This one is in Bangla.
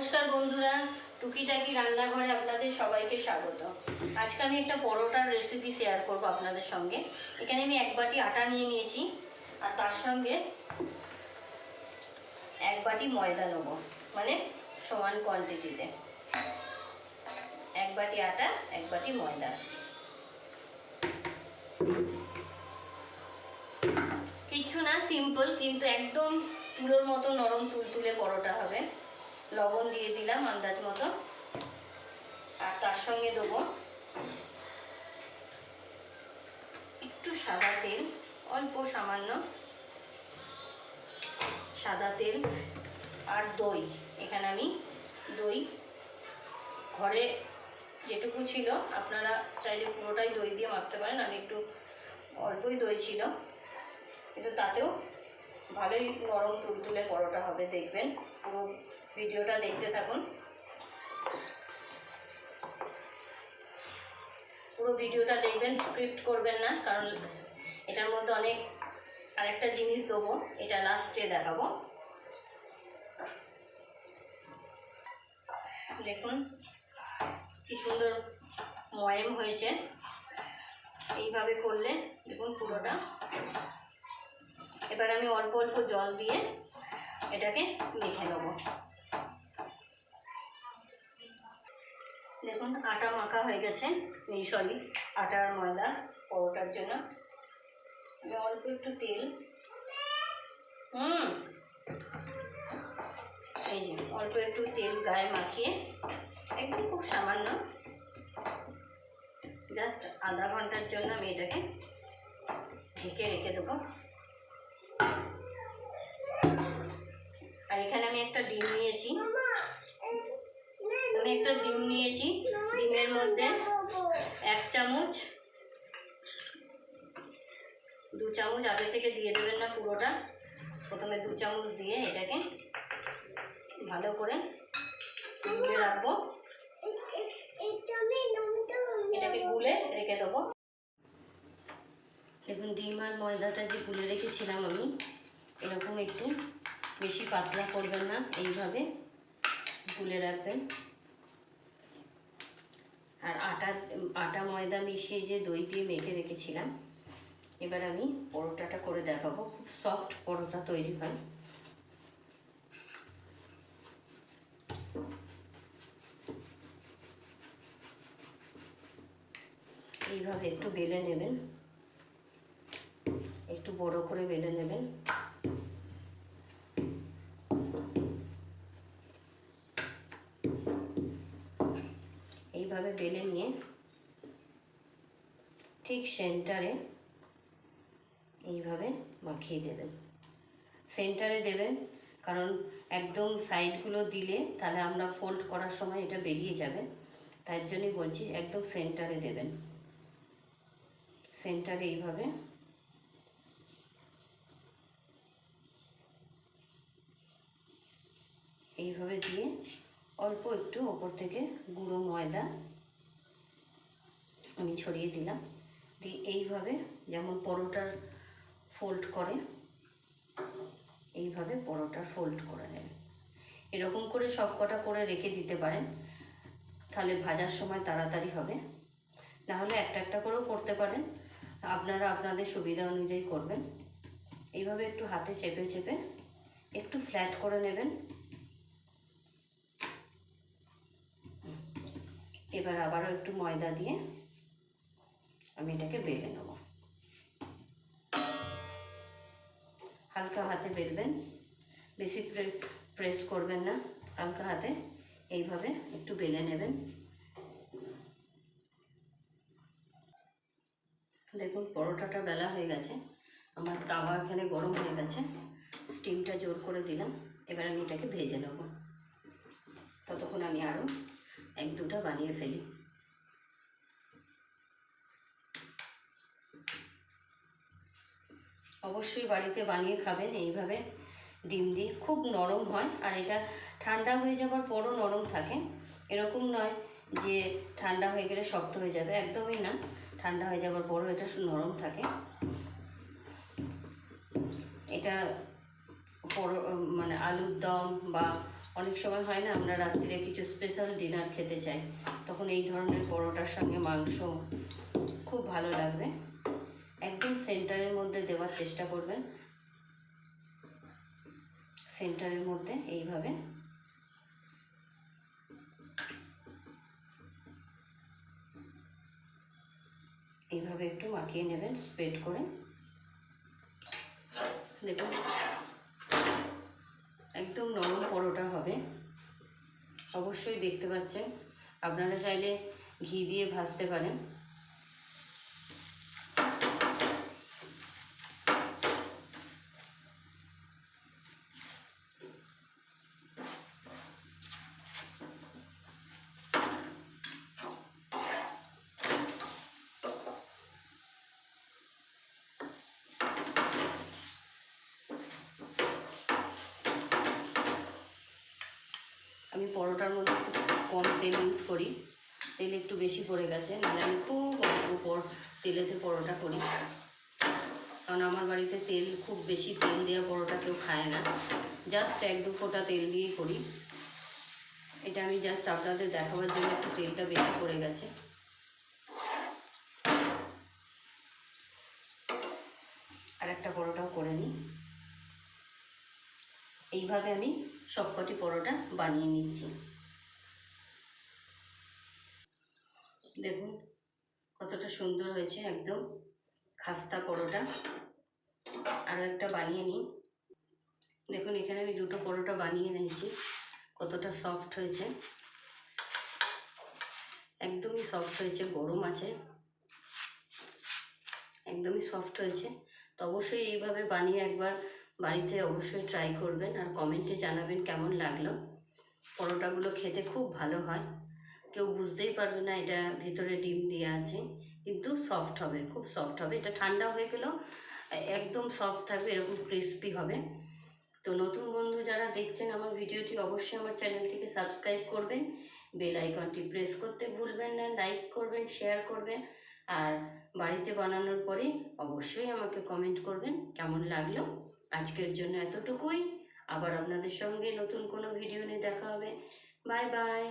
নমস্কার বন্ধুরা, টুকিটাকি রান্নাঘরে আপনাদের সবাইকে স্বাগত। আজকে আমি একটা পরোটার রেসিপি শেয়ার করব আপনাদের সঙ্গে। এখানে আমি এক বাটি আটা নিয়ে নিয়েছি, আর তার সঙ্গে এক বাটি ময়দা নেব মানে সমান কোয়ান্টিটিতে এক বাটি আটা, এক বাটি ময়দা। কিচ্ছু না সিম্পল কিন্তু একদম তুলোর মতো নরম তুলতুলে পরোটা হবে। লবণ দিয়ে দিলাম আন্দাজ মতো। আর তার সঙ্গে দেবো একটু সাদা তেল, অল্প সামান্য সাদা তেল আর দই। এখানে আমি দই ঘরে যেটুকু ছিল, আপনারা চাইলে পুরোটাই দই দিয়ে মাখতে পারেন, আমি একটু অল্পই দই ছিল। কিন্তু তাতেও ভালোই নরম তুলতুলে পরোটা হবে, দেখবেন। পুরো ভিডিওটা দেখতে থাকুন। পুরো ভিডিওটা দেখবেন স্ক্রিপ্ট করবেন না, কারণ এটার মধ্যে অনেক, আরেকটা জিনিস দেবো, এটা লাস্টে দেখাবো। দেখুন, কি সুন্দর ময়েম হয়েছে। এইভাবে করলে, দেখুন পুরোটা। এবার আমি অল্প অল্প জল দিয়ে এটাকে মেখে নেব। দেখুন, আটা মাখা হয়ে গেছে, এই সরি আটা আর ময়দা পরোটার জন্য। অল্প একটু তেল। হুম। এই যে, অল্প একটু তেল গায়ে মাখিয়ে, একটু খুব সামান্য জাস্ট আধা ঘণ্টার জন্য আমি এটাকে ঢেকে রেখে দেবো। আর এখানে আমি একটা ডিম নিয়েছি। আমি একটা ডিম নিয়েছি। ডিমের মধ্যে এক চামচ, দু চামচ আগে থেকে দিয়ে দেবেন না পুরোটা। প্রথমে দু চামচ দিয়ে এটাকে ভালো করে গুলে রাখব। এটাকে গুলে রেখে দেবো। দেখুন, ডিম আর ময়দাটা যে গুলে রেখেছিলাম আমি, এরকম একটু বেশি পাতলা করবেন না, এইভাবে গুলে রাখবেন। আর আটা আটা, ময়দা মিশিয়ে যে দই দিয়ে মেখে রেখেছিলাম, এবার আমি পরোটাটা করে দেখাবো। খুব সফট পরোটা তৈরি হয়। এইভাবে একটু বেলে নেবেন। একটু বড় করে বেলে নেবেন। বেলে নিয়ে ঠিক সেন্টারে এইভাবে মাখিয়ে দেবেন। সেন্টারে দেবেন, কারণ একদম সাইডগুলো দিলে তাহলে আমরা ফোল্ড করার সময় এটা বেরিয়ে যাবে। তার জন্যই বলছি একদম সেন্টারে দেবেন। সেন্টারে এইভাবে এইভাবে দিয়ে অল্প একটু ওপর থেকে গুঁড়ো ময়দা আমি ছড়িয়ে দিলাম। দিয়ে এইভাবে যেমন পরোটার ফোল্ড করে, এইভাবে পরোটার ফোল্ড করে নেবেন এরকম করে সব কটা করে রেখে দিতে পারেন। তাহলে ভাজার সময় তাড়াতাড়ি হবে। না হলে একটা একটা করেও করতে পারেন। আপনারা আপনাদের সুবিধা অনুযায়ী করবেন। এইভাবে একটু হাতে চেপে চেপে একটু ফ্ল্যাট করে নেবেন। এবার আবারও একটু ময়দা দিয়ে আমি এটাকে বেলে নেব। হালকা হাতে বেলবেন, বেশি প্রেস করবেন না, হালকা হাতে এইভাবে একটু বেলে নেবেন। দেখুন, পরোটাটা বেলা হয়ে গেছে, আমার তাওয়া এখানে গরম হয়ে গেছে স্টিমটা জোর করে দিলাম, এবার আমি এটাকে ভেজে নেব। ততক্ষণ আমি আরও এক দুটো বানিয়ে ফেলি। অবশ্যই বাড়িতে বানিয়ে খাবেন, এইভাবে ডিম দিয়ে। খুব নরম হয়, আর এটা ঠান্ডা হয়ে যাবার পরও নরম থাকে। এরকম নয় যে ঠান্ডা হয়ে গেলে শক্ত হয়ে যাবে, একদমই না। ঠান্ডা হয়ে যাবার পরও এটা নরম থাকে। এটা পরো মানে আলুর দম বা অনেক সময় হয় না, আমরা রাত্রিরে কিছু স্পেশাল ডিনার খেতে চাই। তখন এই ধরনের পরোটার সঙ্গে মাংস খুব ভালো লাগবে। সেন্টারের মধ্যে দেওয়ার চেষ্টা করবেন। সেন্টারের মধ্যে এইভাবে। এইভাবে একটু মাখিয়ে নেবেন স্প্রেড করে। দেখুন, একদম নরম পরোটা হবে। অবশ্যই দেখতে পাচ্ছেন। আপনারা চাইলে ঘি দিয়ে ভাজতে পারেন আমি পরোটার মধ্যে খুব কম তেল ইউজ করি। তেল একটু বেশি পড়ে গেছে, নাহলে আমি খুব অল্প তেলেতে পরোটা করি। কারণ আমার বাড়িতে তেল, খুব বেশি তেল দেওয়া পরোটা কেউ খায় না। জাস্ট এক দু ফোঁটা তেল দিয়েই করি। এটা আমি জাস্ট আপনাদের দেখাবার জন্য একটু তেলটা বেশি পড়ে গেছে। আর একটা পরোটাও করে নিই। এইভাবে আমি সবকটি পরোটা বানিয়ে নিচ্ছি। দেখুন, কতটা সুন্দর হয়েছে একদম খাস্তা পরোটা। আরও একটা বানিয়ে নিই। দেখুন, এখানে আমি দুটো পরোটা বানিয়ে নিয়েছি। কতটা সফট হয়েছে। একদমই সফট হয়েছে, গরম আছে। একদমই সফট হয়েছে। তো অবশ্যই এইভাবে বানিয়ে একবার বাড়িতে অবশ্যই ট্রাই করবেন আর কমেন্টে জানাবেন কেমন লাগল। পরোটাগুলো খেতে খুব ভালো হয়। কেউ বুঝতেই পারবে না এটা ভিতরে ডিম দেওয়া আছে। কিন্তু সফট হবে, খুব সফট হবে। এটা ঠান্ডা হয়ে গেলেও একদম সফট থাকবে, এরকম ক্রিস্পি হবে। তো নতুন বন্ধু যারা দেখছেন আমার ভিডিওটি অবশ্যই আমার চ্যানেলটিকে সাবস্ক্রাইব করবেন। বেল আইকনটি প্রেস করতে ভুলবেন না লাইক করবেন শেয়ার করবেন। আর বাড়িতে বানানোর পরে অবশ্যই আমাকে কমেন্ট করবেন কেমন লাগল। আজকের জন্য এতটুকুই। আবার আপনাদের সঙ্গে নতুন কোনো ভিডিও নিয়ে দেখা হবে। Bye bye